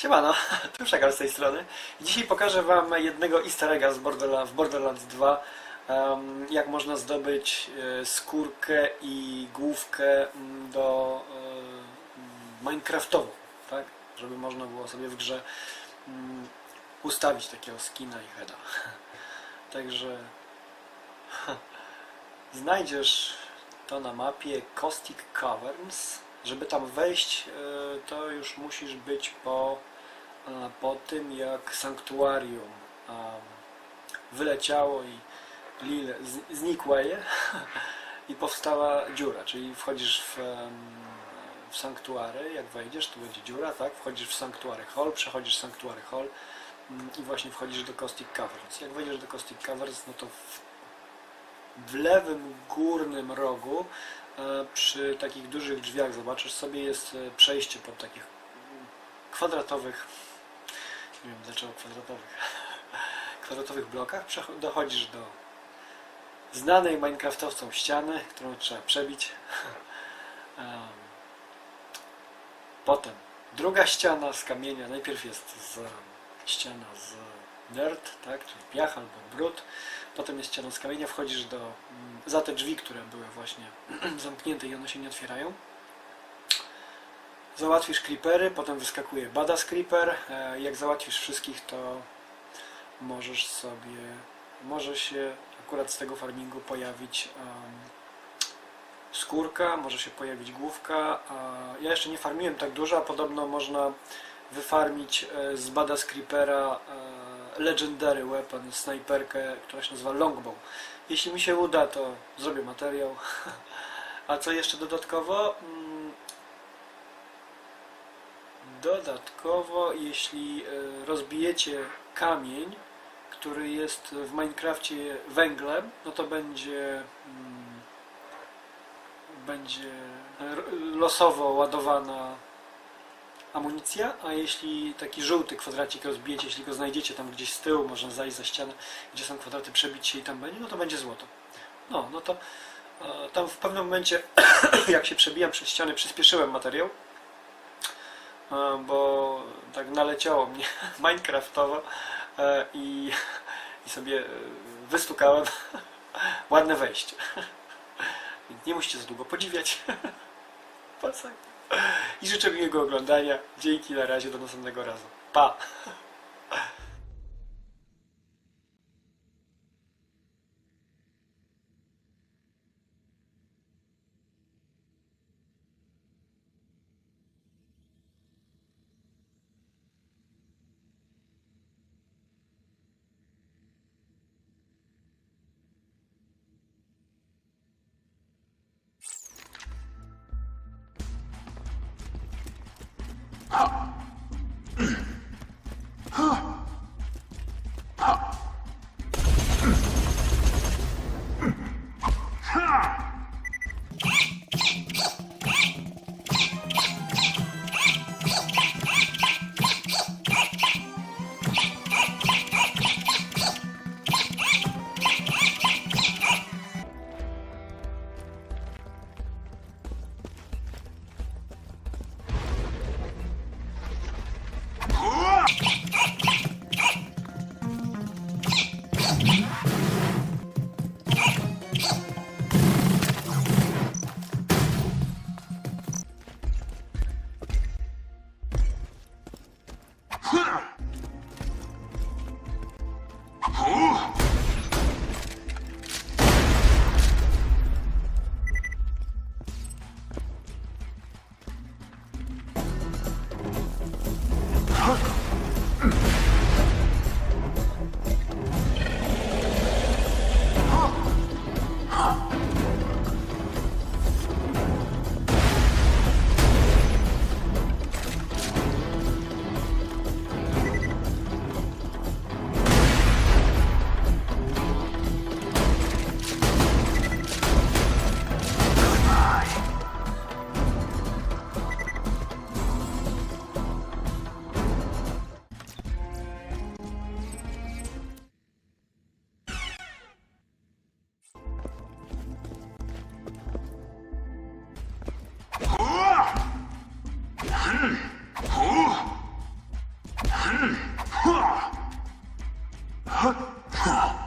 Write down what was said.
Siemano, tu Szakal z tej strony. Dzisiaj pokażę Wam jednego easter egga z Borderla- w Borderlands 2, em, jak można zdobyć e, skórkę i główkę mm, do mm, Minecraftową, tak? Żeby można było sobie w grze mm, ustawić takiego skina i heada. Także znajdziesz to na mapie Caustic Caverns. Żeby tam wejść, e, to już musisz być po, po tym, jak sanktuarium wyleciało i Lil znikła je i powstała dziura, czyli wchodzisz w, w sanktuary, jak wejdziesz, tu będzie dziura, tak? Wchodzisz w sanktuary hall, przechodzisz sanktuary hall mm, i właśnie wchodzisz do Caustic Caverns. Jak wejdziesz do Caustic Caverns, no to w, w lewym górnym rogu e, przy takich dużych drzwiach zobaczysz sobie jest e, przejście po takich kwadratowych nie wiem dlaczego kwadratowych kwadratowych blokach. Dochodzisz do znanej minecraftowcom ściany którą trzeba przebić. Em, potem druga ściana z kamienia. Najpierw jest z, ściana z dirt tak, czyli piach albo brud. Potem jest ściana z kamienia, wchodzisz do, mm, za te drzwi, które były właśnie zamknięte i one się nie otwierają. Załatwisz creepery, potem wyskakuje badass creeper. E, Jak załatwisz wszystkich, to możesz sobie, może się akurat z tego farmingu pojawić skórka, może się pojawić główka. Ja jeszcze nie farmiłem tak dużo, a podobno można wyfarmić e, z badass creepera e, legendary weapon, snajperkę, która się nazywa longbow. Jeśli mi się uda, to zrobię materiał. A co jeszcze dodatkowo? Dodatkowo, jeśli e, rozbijecie kamień, który jest w Minecrafcie węglem, no to będzie mm, będzie losowo ładowana amunicja, a jeśli taki żółty kwadracik rozbijecie, jeśli go znajdziecie tam gdzieś z tyłu, można zajść za ścianę, gdzie są kwadraty, przebić się i tam będzie, no to będzie złoto. No, no to e, tam w pewnym momencie, jak się przebijam przez ściany, przyspieszyłem materiał, bo tak naleciało mnie Minecraftowo e, i, i sobie e, wystukałem ładne wejście. Więc Nie musicie za długo podziwiać. I życzę miłego oglądania. Dzięki, na razie, do następnego razu. Pa! 哈哈